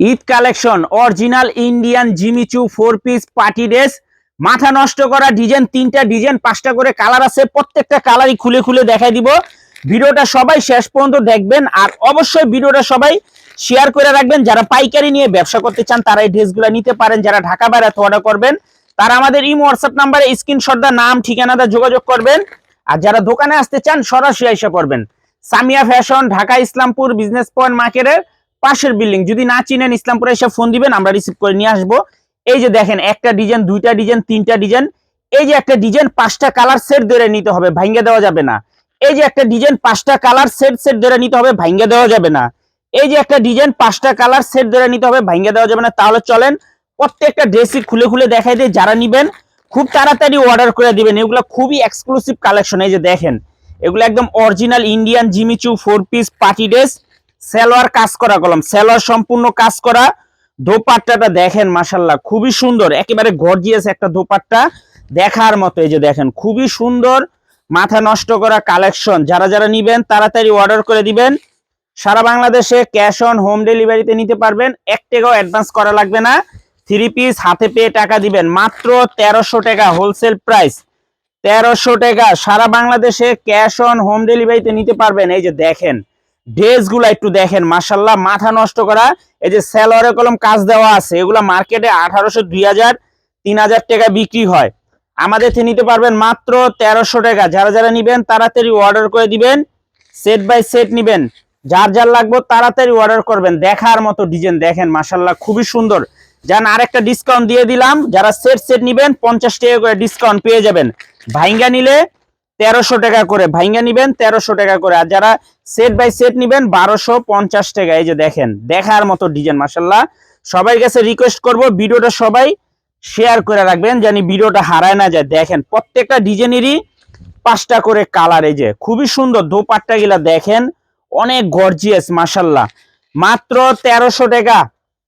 Eid collection, original Indian Jimmy Choo four piece party dress. মাথা নষ্ট করা design, তিনটা ডিজাইন, পাঁচটা করে কালার আছে, প্রত্যেকটা কালারই খুলে খুলে দেখাই দিব। ভিডিওটা সবাই শেষ পর্যন্ত দেখবেন আর অবশ্যই ভিডিওটা সবাই শেয়ার করে রাখবেন। যারা পাইকারি নিয়ে ব্যবসা করতে চান, তারা এই ড্রেসগুলো নিতে পারেন। যারা ঢাকা বাইরে অর্ডার করবেন, তারা আমাদের ইমো হোয়াটসঅ্যাপ নাম্বারে স্ক্রিনশট দা নাম, ঠিকানাটা যোগাযোগ করবেন। আর যারা দোকানে আসতে চান, সরাসরি এসে করবেন Samia fashion Dhaka Islampur business point মার্কেটের পাশের বিল্ডিং। যদি না চিনেন ইসলামপুরে এসে ফোন দিবেন, আমরা রিসিভ করে নিয়ে আসব। এই যে দেখেন, একটা ডিজাইন দুইটা ডিজাইন তিনটা ডিজাইন এই যে একটা ডিজাইন পাঁচটা কালার সেট ধরে নিতে হবে, ভাঙ্গে দেওয়া যাবে না। এই যে একটা ডিজাইন পাঁচটা কালার সেট সেট ধরে নিতে হবে, ভাঙ্গে দেওয়া যাবে না। এই যে একটা ডিজাইন পাঁচটা কালার সেট ধরে নিতে হবে, ভাঙ্গে দেওয়া যাবে না। তাহলে চলেন, প্রত্যেকটা ড্রেসই খুলে খুলে দেখাই দিয়ে যারা নিবেন, খুব তাড়াতাড়ি অর্ডার করে দিবেন। এগুলো খুবই এক্সক্লুসিভ কালেকশন এই যে দেখেন। এগুলো একদম original Indian Jimmy Choo four piece party dress salwar কাজ করা কলম, সেলোয়ার সম্পূর্ণ কাজ করা। দোপাট্টাটা দেখেন মাসাল্লাহ খুবই সুন্দর। একেবারে গর্জিয়াস একটা দোপাট্টা দেখার মতো, এই যে দেখেন, খুবই সুন্দর। মাথা নষ্ট করা কালেকশন যারা যারা নিবেন, তাড়াতাড়ি অর্ডার করে দিবেন। সারা বাংলাদেশে ক্যাশ অন হোম ডেলিভারিতে নিতে পারবেন। এক টাকাও অ্যাডভান্স করা লাগবে না। থ্রি পিস হাতে পেয়ে টাকা দিবেন। মাত্র তেরোশো টাকা হোলসেল প্রাইস তেরোশো টাকা। সারা বাংলাদেশে ক্যাশ অন হোম ডেলিভারিতে নিতে পারবেন। এই যে দেখেন ড্রেসগুলো একটু দেখেন মাসাল্লাহ মাথা নষ্ট করা, এই যে স্যালোয়ারে কলম কাজ দেওয়া আছে, এগুলো মার্কেটে আঠারোশো, দুই হাজার, তিন হাজার টাকা বিক্রি হয়। আমাদের থেকে নিতে পারবেন মাত্র তেরোশো টাকা। যারা যারা নিবেন, তাড়াতাড়ি অর্ডার করে দিবেন সেট বাই সেট নিবেন। যার যার লাগবে, তাড়াতাড়ি অর্ডার করবেন। দেখার মতো ডিজাইন দেখেন মাসাল্লাহ খুবই সুন্দর। যান, আরেকটা ডিসকাউন্ট দিয়ে দিলাম। যারা সেট সেট নিবেন, পঞ্চাশ টাকা করে ডিসকাউন্ট পেয়ে যাবেন। ভাইঙ্গা নিলে তেরোশো টাকা করে ভাইঙ্গা নিবেন, তেরোশো টাকা করে। আর যারা সেট বাই সেট নিবেন, বারোশো পঞ্চাশ টাকা। এই যে দেখেন, দেখার মতো ডিজাইন মাসাল্লাহ সবাই কাছে রিকোয়েস্ট করব, ভিডিওটা সবাই শেয়ার করে রাখবেন জানি ভিডিওটা হারায় না যায়। দেখেন, প্রত্যেকটা ডিজাইনেরই পাঁচটা করে কালার এই যে। খুবই সুন্দর, দোপাট্টা গিলা দেখেন, অনেক গর্জিয়াস মাসাল্লাহ মাত্র তেরোশো টাকা,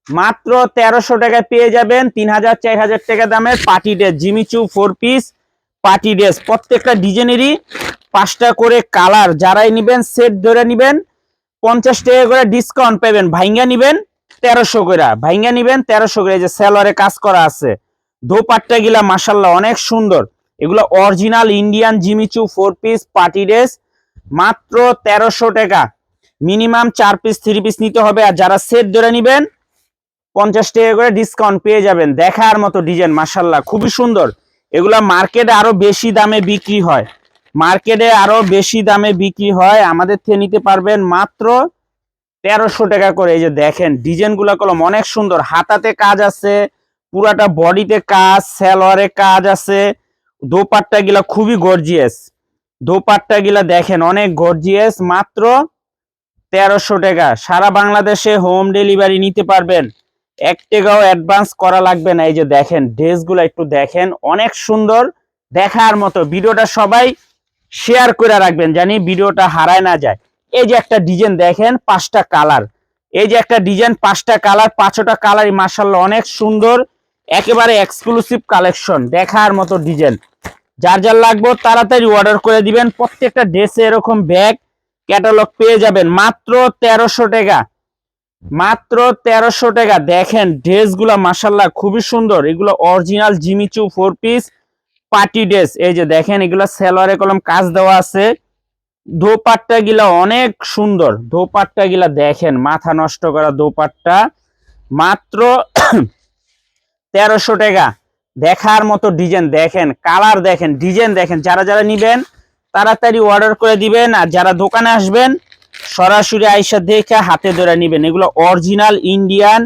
মাত্র তেরোশো টাকা পেয়ে যাবেন তিন হাজার, চার হাজার টাকা দামের party dress Jimmy Choo four piece party dress. প্রত্যেকটা ডিজাইনেরই পাঁচটা করে কালার। যারাই নিবেন সেট ধরে নেবেন, পঞ্চাশ টাকা করে ডিসকাউন্ট পাবেন ভাইঙ্গা নিবেন, তেরোশো করে। ভাইঙ্গা নিবেন, তেরোশো করে। যে সেলরে কাজ করা আছে। দোপাট্টা গিলা মাসাল্লাহ অনেক সুন্দর। এগুলো original Indian Jimmy Choo four piece party dress. মাত্র তেরোশো টাকা। মিনিমাম চার পিস থ্রি পিস নিতে হবে। আর যারা সেট ধরে নেবেন, পঞ্চাশ টাকা করে ডিসকাউন্ট পেয়ে যাবেন। দেখার মতো ডিজাইন মাসাল্লাহ খুবই সুন্দর। এগুলা মার্কেটে আরও বেশি দামে বিক্রি হয়। মার্কেটে আরও বেশি দামে বিক্রি হয়। আমাদের থেকে নিতে পারবেন মাত্র তেরোশো টাকা করে। এই যে দেখেন ডিজাইনগুলা কলম অনেক সুন্দর। হাতাতে কাজ আছে, পুরাটা বডিতে কাজ, সালোয়ারে কাজ আছে। দোপাট্টা গিলা খুবই গর্জিয়াস দোপাট্টা গিলা দেখেন, অনেক গর্জিয়াস মাত্র তেরোশো টাকা। সারা বাংলাদেশে হোম ডেলিভারি নিতে পারবেন। এক টাকাও অ্যাডভান্স করা লাগবে না। এই যে দেখেন ড্রেসগুলো একটু দেখেন, অনেক সুন্দর দেখার মতো। ভিডিওটা সবাই শেয়ার করে রাখবেন জানি ভিডিওটা হারায় না যায়। এই যে একটা ডিজাইন দেখেন, পাঁচটা কালার এই যে একটা ডিজাইন পাঁচটা কালার পাঁচটা কালারই মার্শাল্লাহ অনেক সুন্দর, একেবারে এক্সক্লুসিভ কালেকশন দেখার মতো ডিজাইন যার যার লাগবে তাড়াতাড়ি অর্ডার করে দিবেন। প্রত্যেকটা ড্রেসে এরকম ব্যাগ ক্যাটালগ পেয়ে যাবেন। মাত্র তেরোশো টাকা। মাত্র তেরোশো টাকা। দেখেন, ড্রেসগুলা মাসাল্লাহ খুবই সুন্দর। এগুলো original Jimmy Choo four piece party dress এই যে দেখেন, এগুলো সেলোয়ারে কলম কাজ দেওয়া আছে। দোপাট্টা গিলা অনেক সুন্দর। দোপাট্টা গিলা দেখেন, মাথা নষ্ট করা দোপাট্টা। মাত্র তেরোশো টাকা। দেখার মতো ডিজাইন দেখেন কালার দেখেন ডিজাইন দেখেন। যারা যারা নিবেন, তাড়াতাড়ি অর্ডার করে দিবেন। আর যারা দোকানে আসবেন সরাসরি আইসা দেখে হাতে ধরে নিবেন। এগুলো original Indian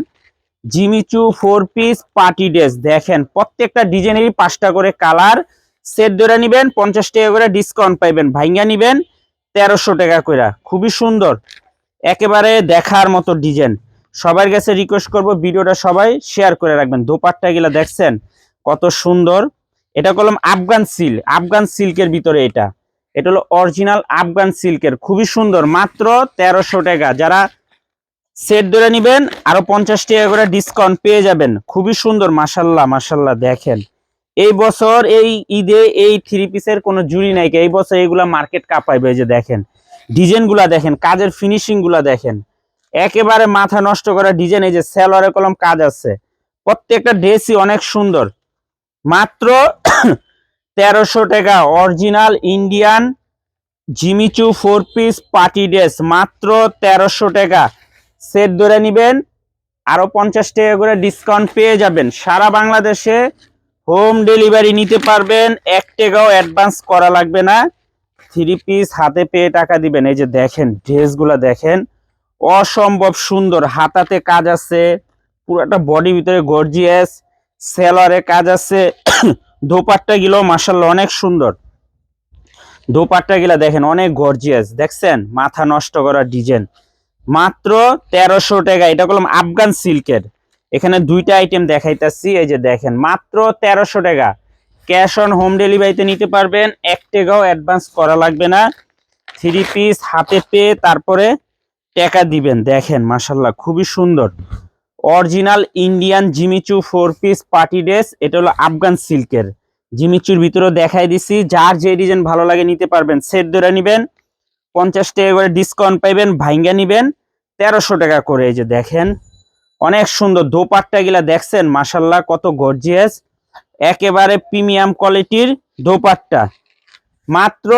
Jimmy Choo four piece party dress দেখেন, প্রত্যেকটা ডিজাইনেরই পাঁচটা করে কালার সেট ধরে নিবেন, পঞ্চাশ টাকা করে ডিসকাউন্ট পাইবেন। ভাইঙ্গা নিবেন, তেরোশো টাকা করে খুবই সুন্দর। একেবারে দেখার মতো ডিজাইন। সবার কাছে রিকোয়েস্ট করব ভিডিওটা সবাই শেয়ার করে রাখবেন। দোপাট্টা গুলা দেখছেন, কত সুন্দর। এটা করলাম আফগান সিল্ক আফগান সিল্কের ভিতরে এটা। এটা হলো অরিজিনাল আফগান সিল্কের খুবই সুন্দর, মাত্র তেরোশো টাকা। যারা সেট ধরে নিবেন, আরও পঞ্চাশ টাকা করে ডিসকাউন্ট পেয়ে যাবেন। খুবই সুন্দর মাসাল্লাহ মাসাল্লাহ দেখেন। এই বছর এই ঈদে এই থ্রি পিসের কোনো জুড়ি নাই, এই বছর এইগুলা মার্কেট কাঁপাইবে যে দেখেন। ডিজাইনগুলা দেখেন, কাজের ফিনিশিংগুলা দেখেন। একেবারে মাথা নষ্ট করা ডিজাইন এই যে সেলোয়ারে কলম কাজ আছে। প্রত্যেকটা ড্রেসই অনেক সুন্দর। মাত্র তেরোশো টাকা। Original Indian Jimmy Choo four piece party dress, মাত্র তেরোশো টাকা। সেট ধরে নিবেন, আরও পঞ্চাশ টাকা করে ডিসকাউন্ট পেয়ে যাবেন। সারা বাংলাদেশে হোম ডেলিভারি নিতে পারবেন, এক টাকাও অ্যাডভান্স করা লাগবে না। থ্রি পিস হাতে পেয়ে টাকা দিবেন। এই যে দেখেন, ড্রেসগুলো দেখেন, অসম্ভব সুন্দর। হাতাতে কাজ আছে পুরোটা বডি ভিতরে গর্জিয়াস সেলরে কাজ আছে। দোপাট্টা গুলো মাসাল্লাহ অনেক সুন্দর। দোপাট্টা গুলা দেখেন অনেক গর্জিয়াস দেখছেন? মাথা নষ্ট করা ডিজাইন মাত্র তেরোশো টাকা, এটা করলাম আফগান সিল্কের। এখানে দুইটা আইটেম দেখাইতেছি, এই যে দেখেন, মাত্র তেরোশো টাকা। ক্যাশ অন হোম ডেলিভারিতে নিতে পারবেন, এক টাকাও অ্যাডভান্স করা লাগবে না। থ্রি পিস হাতে পেয়ে তারপরে টাকা দিবেন, দেখেন মাসাল্লাহ খুবই সুন্দর। Original Indian Jimmy Choo four piece party dress, এটা হলো আফগান সিল্কের। জিমিচুর ভিতরে দেখাই দিছি, যার যে ডিজাইন ভালো লাগে নিতে পারবেন, সেট ধরে নেবেন, পঞ্চাশ টাকা করে ডিসকাউন্ট পাইবেন, ভাইঙ্গা নিবেন, তেরোশো টাকা করে, এই যে দেখেন, অনেক সুন্দর দোপাট্টা গুলা দেখছেন মাসাল্লাহ কত গর্জিয়াস একেবারে প্রিমিয়াম কোয়ালিটির দোপাট্টা। মাত্র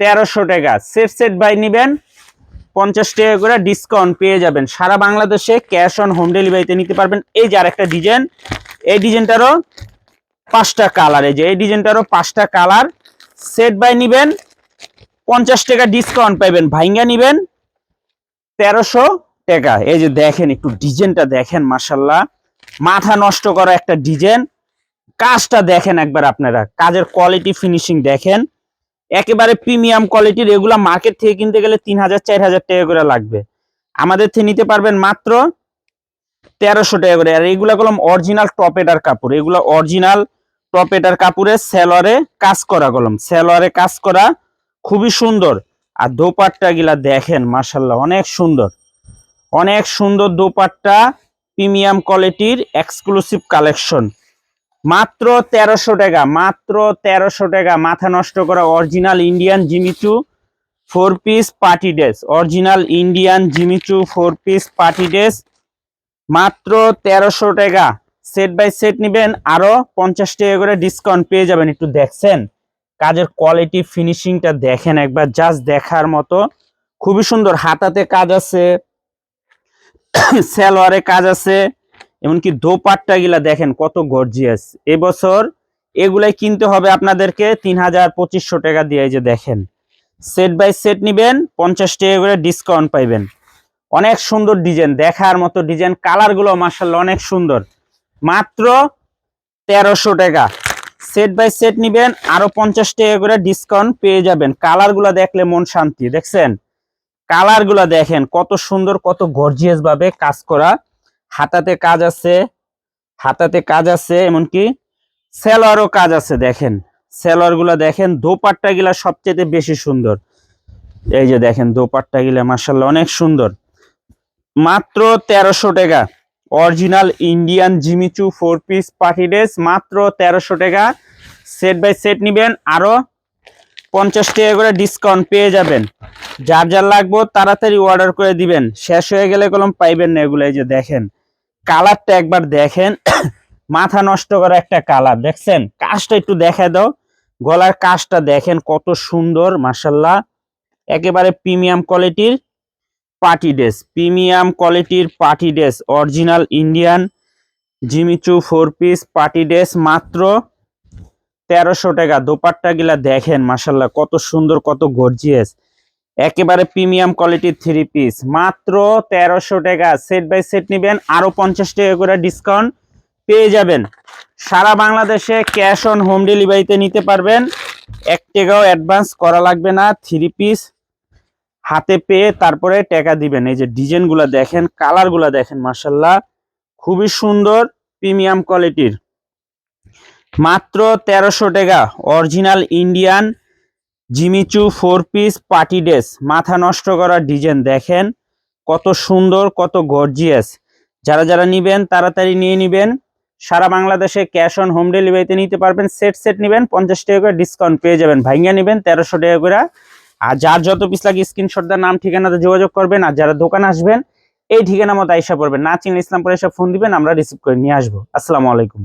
তেরোশো টাকা, সেট সেট বাই নিবেন পঞ্চাশ টাকা করে ডিসকাউন্ট পেয়ে যাবেন। সারা বাংলাদেশে ক্যাশ অন হোম ডেলিভারিতে নিতে পারবেন। এই যে আরেকটা ডিজাইন এই ডিজাইনটারও পাঁচটা কালার এই যে এই ডিজাইনটারও পাঁচটা কালার সেট বাই নিবেন, পঞ্চাশ টাকা ডিসকাউন্ট পাইবেন। ভাইঙ্গা নিবেন, তেরোশো টাকা। এই যে দেখেন, একটু ডিজাইনটা দেখেন মাসাল্লাহ মাথা নষ্ট করা একটা ডিজাইন কাজটা দেখেন একবার আপনারা। কাজের কোয়ালিটি ফিনিশিং দেখেন। একেবারে প্রিমিয়াম কোয়ালিটির এগুলা মার্কেট থেকে কিনতে গেলে তিন হাজার, চার হাজার টাকা করে লাগবে। আমাদের থেকে নিতে পারবেন মাত্র তেরোশো টাকা করে। আর এগুলা কলম অরিজিনাল টপেটার কাপড়। এগুলো অরিজিনাল টপেটার কাপড়ে সেলরে কাজ করা কলম। সেলরে কাজ করা খুবই সুন্দর। আর দোপাট্টা গিলা দেখেন মাসাল্লাহ অনেক সুন্দর। অনেক সুন্দর দোপাট্টা প্রিমিয়াম কোয়ালিটির এক্সক্লুসিভ কালেকশন মাত্র তেরোশো টাকা, মাত্র তেরোশো টাকা। মাথা নষ্ট করা original Indian Jimmy Choo four piece party dress original Indian Jimmy Choo four piece party dress মাত্র তেরোশো টাকা। সেট বাই সেট নিবেন, আরও পঞ্চাশ টাকা করে ডিসকাউন্ট পেয়ে যাবেন। একটু দেখছেন? কাজের কোয়ালিটি ফিনিশিংটা দেখেন একবার জাস্ট দেখার মতো। খুবই সুন্দর, হাতাতে কাজ আছে, সেলোয়ারে কাজ আছে। এমনকি দোপাট্টা গিলা দেখেন কত গর্জিয়াস এবছর এগুলাই কিনতে হবে আপনাদেরকে তিন হাজার পঁচিশশো টাকা দিয়ে যে দেখেন। সেট বাই সেট নিবেন, পঞ্চাশ টাকা করে ডিসকাউন্ট পাইবেন। অনেক সুন্দর ডিজাইন দেখার মতো ডিজাইন কালারগুলো মার্শাল অনেক সুন্দর। মাত্র তেরোশো টাকা। সেট বাই সেট নিবেন, আরও পঞ্চাশ টাকা করে ডিসকাউন্ট পেয়ে যাবেন। কালারগুলা দেখলে মন শান্তি, দেখছেন? কালারগুলা দেখেন, কত সুন্দর, কত গর্জিয়াস ভাবে কাজ করা। হাতাতে কাজ আছে, হাতাতে কাজ আছে, এমনকি সেলোয়ারও কাজ আছে, দেখেন। সেলোয়ারগুলা দেখেন দোপাট্টা গুলা সবচেয়ে বেশি সুন্দর। এই যে দেখেন দোপাট্টা গুলা মার্শাল্লাহ অনেক সুন্দর। মাত্র তেরোশো টাকা। Original Indian Jimmy Choo four piece party dress, মাত্র তেরোশো টাকা। সেট বাই সেট নিবেন, আরও পঞ্চাশ টাকা করে ডিসকাউন্ট পেয়ে যাবেন। যার যার লাগবো, তাড়াতাড়ি অর্ডার করে দিবেন। শেষ হয়ে গেলে কলম পাইবেন না এগুলো, এই যে দেখেন। কালারটা একবার দেখেন। মাথা নষ্ট করা একটা কালার, দেখছেন? কাজটা একটু দেখা দাও। গলার কাজটা দেখেন কত সুন্দর মাসাল্লাহ একেবারে প্রিমিয়াম কোয়ালিটির পার্টি ড্রেস, প্রিমিয়াম কোয়ালিটির party dress, original Indian Jimmy Choo four piece party dress মাত্র তেরোশো টাকা। দোপাট্টা গিলা দেখেন মাসাল্লাহ কত সুন্দর, কত গর্জিয়াস। একেবারে প্রিমিয়াম কোয়ালিটির থ্রি পিস। মাত্র তেরোশো টাকা। সেট বাই সেট নিবেন আরও পঞ্চাশ টাকা করে ডিসকাউন্ট পেয়ে যাবেন। সারা বাংলাদেশে ক্যাশ অন হোম ডেলিভারিতে নিতে পারবেন। এক টাকাও অ্যাডভান্স করা লাগবে না, থ্রি পিস। হাতে পেয়ে তারপরে টাকা দিবেন। এই যে ডিজাইনগুলা দেখেন কালারগুলা দেখেন মার্শাল্লাহ খুবই সুন্দর, প্রিমিয়াম কোয়ালিটির। মাত্র তেরোশো টাকা। Original Indian Jimmy Choo four piece party dress. মাথা নষ্ট করা ডিজাইন, দেখেন? কত সুন্দর, কত গর্জিয়াস যারা যারা নিবেন, তাড়াতাড়ি নিয়ে নিবেন। সারা বাংলাদেশে ক্যাশ অন হোম ডেলিভারিতে নিতে পারবেন। সেট সেট নিবেন, পঞ্চাশ টাকা করে ডিসকাউন্ট পেয়ে যাবেন। ভাইঙ্গা নিবেন, তেরোশো টাকা করে। আর যার যত পিস লাগে স্ক্রিনশট দেওয়ার নাম, ঠিকানাতে যোগাযোগ করবেন। আর যারা দোকান আসবেন, এই ঠিকানা মতো আইসা পড়বেন। না চিনলে ইসলামপুরে এসে ফোন দিবেন, আমরা রিসিভ করে নিয়ে আসব। আসসালামু আলাইকুম।